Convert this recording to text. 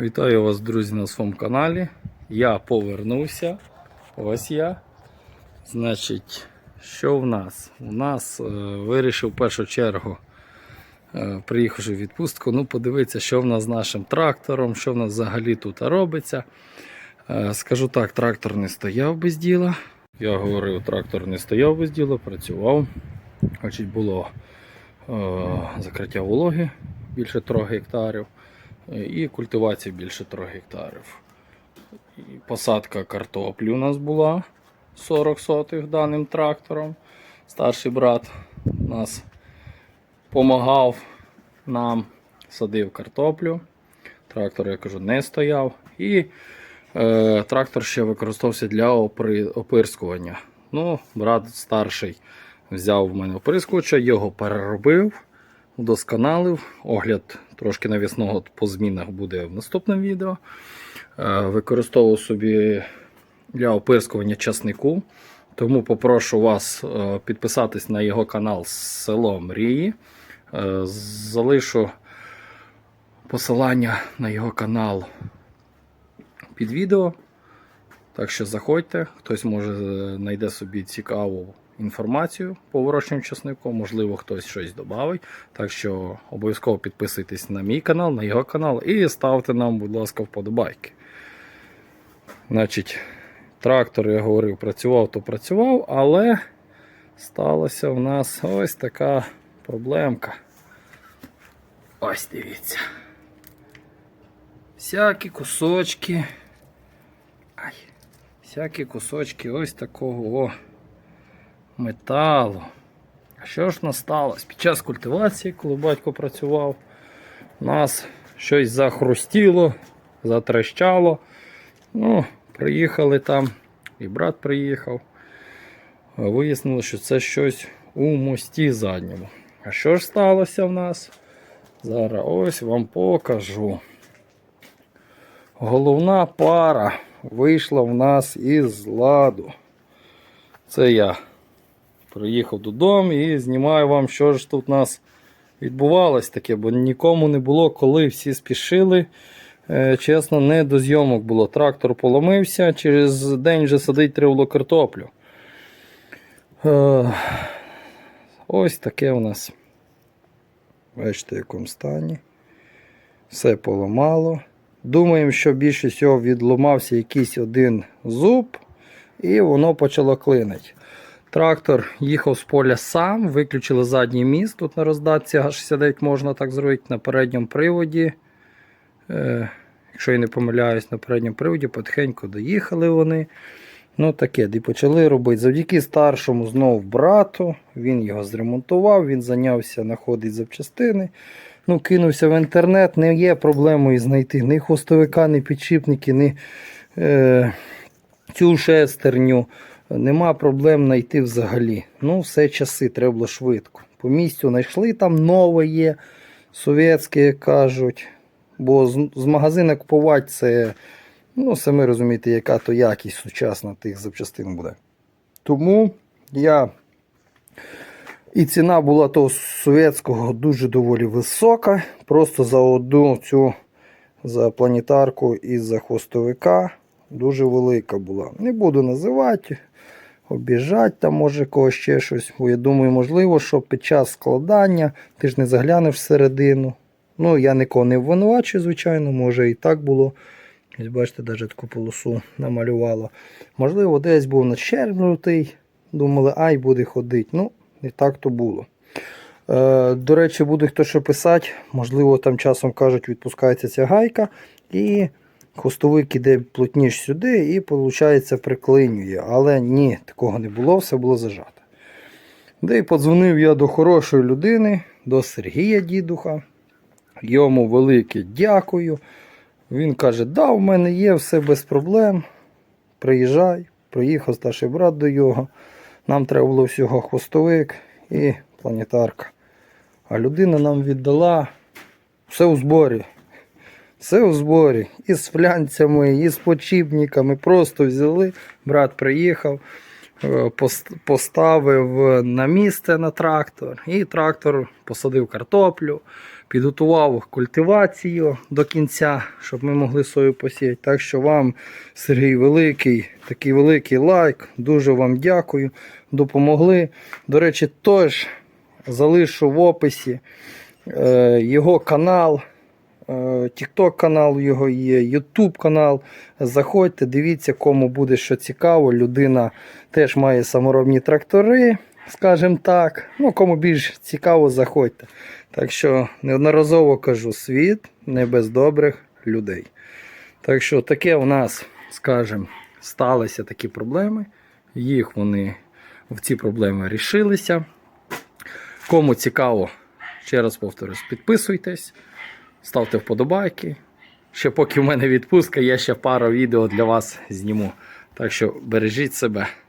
Вітаю вас, друзі, на своєму каналі. Я повернувся. Ось я. Значить, що в нас? У нас е, вирішив в першу чергу, е, приїхавши в відпустку, ну, подивитися, що в нас з нашим трактором, що в нас взагалі тут робиться. Е, скажу так, трактор не стояв без діла. Я говорив, трактор не стояв без діла, працював. Значить, було е, закриття вологи більше 3 гектарів і культивація більше 3 гектарів. Посадка картоплі у нас була 40 сотих даним трактором. Старший брат нас допомагав нам, садив картоплю. Трактор, я кажу, не стояв. І е, трактор ще використовувався для опри, опирскування. Ну, брат старший взяв в мене оприскувача, його переробив, удосконалив. Огляд трошки навісного по змінах буде в наступному відео. Е, Використовував собі для опирскування часнику. Тому попрошу вас е, підписатись на його канал Село Мрії. Е, Залишу посилання на його канал під відео. Так що заходьте, хтось може знайде собі цікаву інформацію по вирощенню часнику, можливо, хтось щось додавить. Так що обов'язково підписуйтесь на мій канал, на його канал і ставте нам, будь ласка, вподобайки. Значить, трактор, я говорив, працював, то працював, але сталася в нас ось така проблемка. Ось дивіться. Всякі кусочки. Ай, всякі кусочки ось такого о, металу. А що ж в нас сталося? Під час культивації, коли батько працював, нас щось захрустіло, затрещало. Ну, приїхали там, і брат приїхав. Вияснило, що це щось у мості задньому. А що ж сталося в нас? Зараз ось вам покажу. Головна пара вийшла в нас із ладу. Це я приїхав додому і знімаю вам, що ж тут у нас відбувалось таке, бо нікому не було, коли всі спішили. Е, Чесно, не до зйомок було. Трактор поломився, через день вже садить тривло картоплю. Е, Ось таке у нас. Бачите, в якому стані. Все поламало. Думаємо, що більше всього відломався якийсь один зуб, і воно почало клинити. Трактор їхав з поля сам, виключили задній міст. Тут на роздатці Г69 можна так зробити на передньому приводі. Е, якщо я не помиляюсь, на передньому приводі потихеньку доїхали вони. Ну таке, і почали робити. Завдяки старшому знову брату. Він його зремонтував, він зайнявся знаходити запчастини. Ну, кинувся в інтернет, не є проблемою знайти ні хвостовика, ні підшипники, ні е, цю шестерню. Нема проблем знайти взагалі. Ну, все часи, треба швидко. По місцю знайшли, там нове є, совєтське, кажуть. Бо з, з магазина купувати це, ну, самі розумієте, яка то якість сучасна тих запчастин буде. Тому я. І ціна була того совєтського дуже доволі висока. Просто за одну цю за планетарку і за хвостовика дуже велика була. Не буду називати, обіжати там, може когось ще щось. Бо я думаю, можливо, що під час складання ти ж не заглянеш всередину. Ну, я нікого не винувачую, звичайно, може і так було. Ось бачите, навіть таку полосу намалювало. Можливо, десь був начерпнутий. Думали, ай, буде ходити. Ну, не так то було. Е, до речі, буде хто що писати, можливо, там часом кажуть, відпускається ця гайка, і хвостовик іде плотніш сюди, і виходить, приклинює. Але ні, такого не було, все було зажато. Де й подзвонив я до хорошої людини, до Сергія Дідуха. Йому велике дякую. Він каже: да, в мене є все без проблем. Приїжджай, приїхав старший брат до його. Нам треба було всього хвостовик і планетарка. А людина нам віддала все у зборі. Все у зборі. І з флянцями, і з почіпниками. Просто взяли. Брат приїхав, е, поставив на місце на трактор. І трактор посадив картоплю. підготував культивацію до кінця, щоб ми могли сою посіяти. Так що вам, Сергій, великий, такий великий лайк. Дуже вам дякую. Допомогли. До речі, теж залишу в описі е, його канал. Тікток канал його є, Ютуб канал. Заходьте, дивіться, кому буде що цікаво. Людина теж має саморобні трактори, скажімо так. Ну, кому більш цікаво, заходьте. Так що неодноразово кажу, світ не без добрих людей. Так що таке у нас, скажімо, сталися такі проблеми. Їх вони в ці проблеми рішилися. Кому цікаво, ще раз повторюсь, підписуйтесь, ставте вподобайки. Ще поки в мене відпустка, я ще пару відео для вас зніму. Так що бережіть себе.